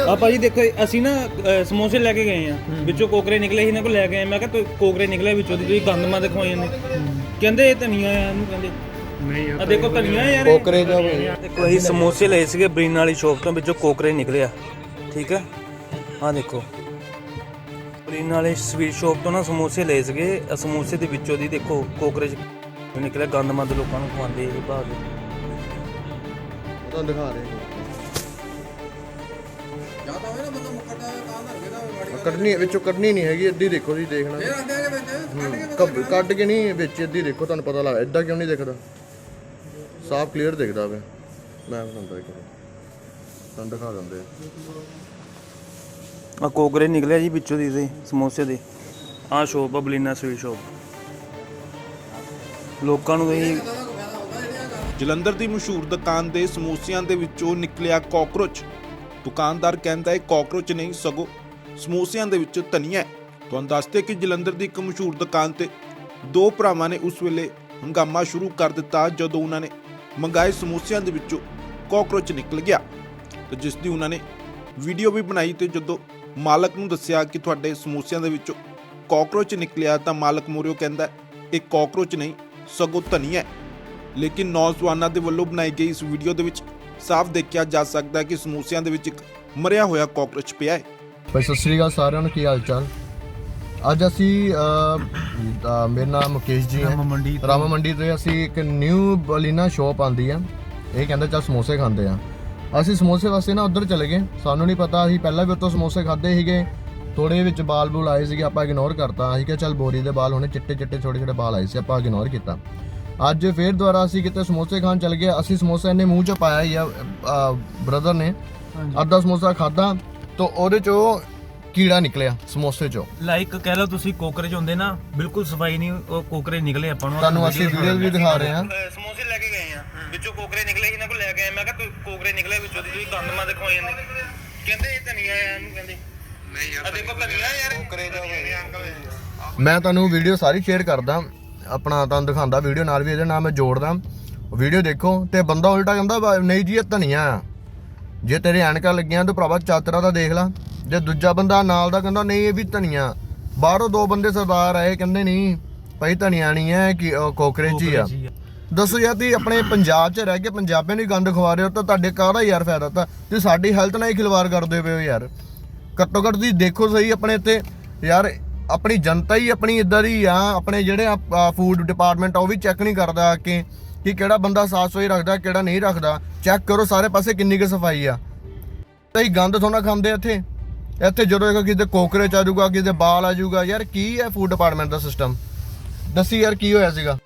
ਆ ਭਾਜੀ ਦੇਖੋ ਅਸੀਂ ਨਾ ਅ, ਸਮੋਸੇ ਲੈ ਕੇ ਗਏ ਆ। ਵਿੱਚੋਂ ਕੋਕਰੇ ਨਿਕਲੇ ਸੀ ਇਹਨਾਂ ਕੋਲ ਲੈ ਕੇ ਆਏ ਮੈਂ ਕਿਹਾ ਤੂੰ ਕੋਕਰੇ ਨਿਕਲੇ ਵਿੱਚੋਂ ਦੀ ਤੁਸੀਂ ਗੰਦ ਮਾ ਦਿਖਾਈ ਜਾਂਦੇ ਕਹਿੰਦੇ ਇਹ ਧਨੀਆ ਆ ਇਹਨੂੰ ਕਹਿੰਦੇ। ਨਹੀਂ ਆ ਦੇਖੋ ਧਨੀਆ ਯਾਰ। ਕੋਕਰੇ ਦਾ ਹੋਏ ਦੇਖੋ ਅਸੀਂ ਸਮੋਸੇ ਲਏ ਸੀਗੇ ਬਰੀਨ ਵਾਲੀ ਸ਼ੋਪ ਤੋਂ ਵਿੱਚੋਂ ਕੋਕਰੇ ਨਿਕਲਿਆ ਠੀਕ ਹੈ ਆ ਦੇਖੋ। ਬਰੀਨ ਵਾਲੇ ਸਵੀਟ ਸ਼ੋਪ ਤੋਂ ਨਾ ਸਮੋਸੇ ਲਏ ਸੀਗੇ ਆਹ ਸਮੋਸੇ ਦੇ ਵਿੱਚੋਂ ਦੀ ਦੇਖੋ ਕੋਕਰੇ ਚ ਨਿਕਲਿਆ ਗੰਦਮੰਦ ਲੋਕਾਂ ਨੂੰ ਖਵਾਉਂਦੇ ਇਹ ਭਾਗ ਤੁਹਾਨੂੰ ਦਿਖਾ ਰਹੇ ਜ਼ਿਆਦਾ ਕੱਢਣੀ ਵਿੱਚੋਂ ਕੱਢਣੀ ਨਹੀਂ ਹੈਗੀ ਅੱਧੀ ਦੇਖੋ ਜੀ ਦੇਖਣਾ ਕੱਢ ਕੇ ਕੱਢ- ਕੇ ਨਹੀਂ ਵਿੱਚ ਅੱਧੀ ਦੇਖੋ ਤੁਹਾਨੂੰ ਪਤਾ ਲੱਗ ਐਦਾਂ ਕਿਉਂ ਨਹੀਂ ਦਿਖਦਾ? ਸਾਫ਼ ਕਲੀਅਰ ਦਿਖਦਾ ਵੇ। ਮੈਂ ਬਣਾਉਂਦਾ ਇੱਕ ਤੁਹਾਨੂੰ ਦਿਖਾ ਦਿੰਦੇ ਆ। ਆ ਕੋਕਰੇ ਨਿਕਲਿਆ ਜੀ ਵਿੱਚੋਂ ਦੀ ਦੇ ਸਮੋਸੇ ਦੇ। ਆ ਸ਼ੋਪ ਆ ਬਲੀਨਾ ਸਵੀਟ ਸ਼ੋਪ ਲੋਕਾਂ ਨੂੰ ਇਹ ਜਲੰਧਰ ਦੀ ਮਸ਼ਹੂਰ ਦੁਕਾਨ ਦੇ ਸਮੋਸਿਆਂ ਦੇ ਵਿੱਚੋਂ ਨਿਕਲਿਆ ਕਾਕਰੋਚ ਦੁਕਾਨਦਾਰ ਕਹਿੰਦਾ ਹੈ, ਕਾਕਰੋਚ ਨਹੀਂ, ਸਗੋਂ ਸਮੋਸਿਆਂ ਦੇ ਵਿੱਚ ਧਨੀਆ ਤੁਹਾਨੂੰ ਦੱਸਦੇ ਕਿ ਜਲੰਧਰ ਦੀ ਇੱਕ ਮਸ਼ਹੂਰ ਦੁਕਾਨ ਤੇ ਦੋ ਭਰਾਵਾਂ ਨੇ ਉਸ ਵੇਲੇ ਹੰਗਾਮਾ ਸ਼ੁਰੂ ਕਰ ਦਿੱਤਾ, ਜਦੋਂ ਉਹਨਾਂ ਨੇ ਮੰਗਾਏ ਸਮੋਸਿਆਂ ਦੇ ਵਿੱਚੋਂ ਕਾਕਰੋਚ ਨਿਕਲ ਗਿਆ। ਤੇ ਜਿਸ ਦੀ ਉਹਨਾਂ ਨੇ ਵੀਡੀਓ ਵੀ ਬਣਾਈ ਤੇ ਜਦੋਂ ਮਾਲਕ ਨੂੰ ਦੱਸਿਆ ਕਿ ਤੁਹਾਡੇ ਸਮੋਸਿਆਂ ਦੇ ਵਿੱਚੋਂ ਕਾਕਰੋਚ ਨਿਕਲਿਆ, ਤਾਂ ਮਾਲਕ ਮੋਰਿਓ ਕਹਿੰਦਾ ਇਹ ਕਾਕਰੋਚ ਨਹੀਂ, ਸਗੋਂ ਧਨੀਆ ਹੈ। ਲੇਕਿਨ ਨੌਜਵਾਨਾਂ ਦੇ ਵੱਲੋਂ ਬਣਾਈ ਗਈ ਇਸ ਵੀਡੀਓ ਦੇ ਵਿੱਚ ਸਾਫ਼ ਦੇਖਿਆ ਜਾ ਸਕਦਾ ਹੈ ਕਿ ਸਮੋਸਿਆਂ ਦੇ ਵਿੱਚ ਇੱਕ ਮਰਿਆ ਹੋਇਆ ਕਾਕਰੋਚ ਪਿਆ ਹੈ। ਭਾਈ ਸਤਿ ਸ੍ਰੀ ਅਕਾਲ ਸਾਰਿਆਂ ਨੂੰ ਕੀ ਹਾਲ ਚਾਲ ਅੱਜ ਅਸੀਂ ਮੇਰਾ ਨਾਮ ਮੁਕੇਸ਼ ਜੀ ਹੈ। ਮੰਡੀ ਰਾਮਾ ਮੰਡੀ ਤੇ ਅਸੀਂ ਇੱਕ ਨਿਊ ਬਲੀਨਾ ਸ਼ਾਪ ਆਂਦੀ ਆ। ਇਹ ਕਹਿੰਦੇ ਚੱਲ ਸਮੋਸੇ ਖਾਂਦੇ ਆ। ਅਸੀਂ ਸਮੋਸੇ ਵਾਸਤੇ ਨਾ ਉੱਧਰ ਚਲੇ ਗਏ। ਸਾਨੂੰ ਨਹੀਂ ਪਤਾ ਅਸੀਂ ਪਹਿਲਾਂ ਵੀ ਉੱਥੋਂ ਸਮੋਸੇ ਖਾਦੇ ਸੀਗੇ। ਥੋੜੇ ਵਿੱਚ ਬਾਲ ਬੂਲ ਆਏ ਸੀਗੇ ਆਪਾਂ ਇਗਨੋਰ ਕਰਤਾ। ਅਸੀਂ ਕਿਹਾ ਚੱਲ ਬੋਰੀ ਦੇ ਬਾਲ ਹੋਣੇ ਚਿੱਟੇ ਚਿੱਟੇ ਛੋਟੇ ਛੋਟੇ ਬਾਲ ਆਏ ਸੀ ਆਪਾਂ ਇਗਨੋਰ ਕੀਤਾ। ਅੱਜ ਫੇਰ ਦੁਬਾਰਾ ਅਸੀਂ ਕਿਤੇ ਸਮੋਸੇ ਖਾਣ ਚਲ ਗਏ। ਅਸੀਂ ਸਮੋਸਾ ਇਹਨੇ ਮੂੰਹ 'ਚ ਪਾਇਆ ਹੀ ਆ ਬ੍ਰਦਰ ਨੇ। ਅੱਧਾ ਸਮੋਸਾ ਖਾਦਾ ਤਾਂ ਉਹਦੇ 'ਚੋਂ ਕੀੜਾ ਨਿਕਲਿਆ ਸਮੋਸੇ 'ਚੋਂ। ਲਾਈਕ ਕਹਿ ਲਓ ਤੁਸੀਂ ਕੋਕਰੇ ਚ ਹੁੰਦੇ ਨਾ ਬਿਲਕੁਲ ਸਫ਼ਾਈ ਨਹੀਂ ਉਹ ਕੋਕਰੇ ਨਿਕਲੇ ਆਪਾਂ ਨੂੰ। ਤੁਹਾਨੂੰ ਅਸੀਂ ਵੀਡੀਓ ਵੀ ਦਿਖਾ ਰਹੇ ਹਾਂ। ਸਮੋਸੇ ਲੈ ਕੇ ਗਏ ਆ। ਵਿੱਚੋਂ ਕੋਕਰੇ ਨਿਕਲੇ ਇਹਨਾਂ ਕੋਲ ਲੈ ਕੇ ਆਏ। ਮੈਂ ਕਿਹਾ ਤੂੰ ਕੋਕਰੇ ਨਿਕਲੇ ਵਿੱਚੋਂ ਦੀ ਤੁਸੀਂ ਗੰਦ ਮਾ ਦਿਖਾਈ ਜਾਂਦੇ। ਕਹਿੰਦੇ ਇਹ ਧਨੀਆ ਆ ਇਹਨੂੰ ਕਹਿੰਦੇ। ਨਹੀਂ ਯਾਰ ਆ ਦੇਖੋ ਧਨੀਆ ਯਾਰ। ਕੋਕਰੇ ਦਾ ਅੰਕਲ ਮੈਂ ਤੁਹਾਨੂੰ ਵੀਡੀਓ ਸਾਰੀ ਸ਼ੇਅਰ ਕਰਦਾ। ਆਪਣਾ ਤੁਹਾਨੂੰ ਦਿਖਾਉਂਦਾ ਵੀਡੀਓ ਨਾਲ ਵੀ ਇਹਦੇ ਨਾਲ ਮੈਂ ਜੋੜਦਾ। ਵੀਡੀਓ ਦੇਖੋ ਤੇ ਬੰਦਾ ਉਲਟਾ ਕਹਿੰਦਾ ਨਹੀਂ ਜੀ ਇਹ ਧਨੀਆ ਆ। ਜੇ ਤੇਰੇ ਐਨਕਾਂ ਲੱਗੀਆਂ ਤਾਂ ਭਰਾਵਾ ਚਾਤਰਾ ਦਾ ਦੇਖ ਲਾ। ਜੇ ਦੂਜਾ ਬੰਦਾ ਨਾਲ ਦਾ ਕਹਿੰਦਾ ਨਹੀਂ ਇਹ ਵੀ ਧਨੀਆ ਬਾਹਰੋਂ ਦੋ ਬੰਦੇ ਸਰਦਾਰ ਆਏ ਕਹਿੰਦੇ ਨਹੀਂ ਭਾਈ ਧਨੀਆ ਨਹੀਂ ਹੈ ਕਿ ਉਹ ਕੋਕਰੇ ਚ ਹੀ ਆ। ਦੱਸੋ ਯਾਰ ਤੁਸੀਂ ਆਪਣੇ ਪੰਜਾਬ 'ਚ ਰਹਿ ਕੇ ਪੰਜਾਬੀਆਂ ਨੂੰ ਗੰਦ ਖਵਾ ਰਹੇ ਹੋ ਤਾਂ ਤੁਹਾਡੇ ਕਾਹਦਾ ਯਾਰ ਫਾਇਦਾ? ਤਾਂ ਤੁਸੀਂ ਸਾਡੀ ਹੈਲਥ ਨਾਲ ਹੀ ਖਿਲਵਾੜ ਕਰਦੇ ਪਏ ਹੋ ਯਾਰ। ਘੱਟੋ ਘੱਟ ਤੁਸੀਂ ਦੇਖੋ ਸਹੀ ਆਪਣੇ ਇੱਥੇ। ਯਾਰ ਆਪਣੀ ਜਨਤਾ ਹੀ ਆਪਣੀ ਇਦਾਂ ਦੀ ਆ, ਆਪਣੇ ਜਿਹੜੇ ਫੂਡ ਡਿਪਾਰਟਮੈਂਟ ਆ, ਉਹ ਵੀ ਚੈੱਕ ਨਹੀਂ ਕਰਦਾ ਕਿ ਕਿ ਕਿਹੜਾ ਬੰਦਾ ਸਾਫ਼ ਸਫ਼ਾਈ ਰੱਖਦਾ, ਕਿਹੜਾ ਨਹੀਂ ਰੱਖਦਾ। ਚੈੱਕ ਕਰੋ ਸਾਰੇ ਪਾਸੇ ਕਿੰਨੀ ਕੁ ਸਫ਼ਾਈ ਆ। ਤੇ ਗੰਦ ਥੋੜਾ ਖਾਂਦੇ ਇੱਥੇ। ਇੱਥੇ ਜਦੋਂ ਇੱਕ ਕਿਤੇ ਕੋਕਰੇਚ ਆ ਜਾਊਗਾ, ਕਿਤੇ ਬਾਲ ਆ ਜਾਊਗਾ, ਯਾਰ ਕੀ ਹੈ ਫੂਡ ਡਿਪਾਰਟਮੈਂਟ ਦਾ ਸਿਸਟਮ ਦੱਸੀ ਯਾਰ ਕੀ ਹੋਇਆ ਸੀਗਾ?